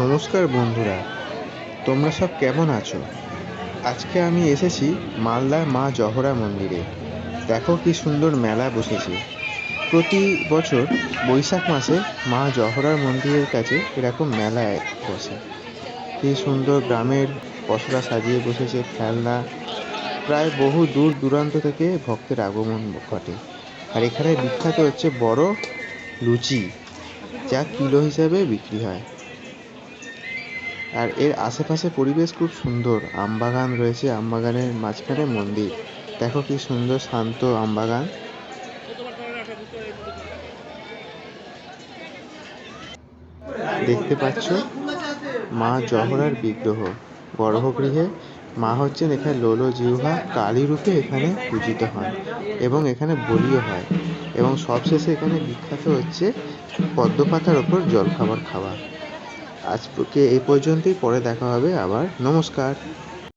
নমস্কার বন্ধুরা, তোমরা সব কেমন আছো? আজকে আমি এসেছি মালদার মা জহরা মন্দিরে। দেখো কি সুন্দর মেলা বসেছে। প্রতি বছর বৈশাখ মাসে মা জহরার মন্দিরের কাছে এরকম মেলা বসে। কি সুন্দর গ্রামের পশরা সাজিয়ে বসেছে খেলনা। প্রায় বহু দূর দূরান্ত থেকে ভক্তের আগমন ঘটে। আর এখানে বিখ্যাত হচ্ছে বড় লুচি, যা কিলো হিসাবে বিক্রি হয়। আর এর আশেপাশে পরিবেশ খুব সুন্দর। আমবাগান রয়েছে, আমবাগানের মাঝখানে মন্দির। দেখো কি সুন্দর শান্ত আমবাগান। দেখতে পাচ্ছ মা জহরার বিগ্রহ। গর্ভগৃহে মা হচ্ছেন এখানে লোল জিহ্বা, কালী রূপে এখানে পূজিত হন এবং এখানে বলিও হয়। এবং সবশেষে এখানে বিখ্যাত হচ্ছে পদ্ম পাতার ওপর জলখাবার খাওয়া। আজকে এই পর্যন্তই পরে দেখা হবে আবার। নমস্কার।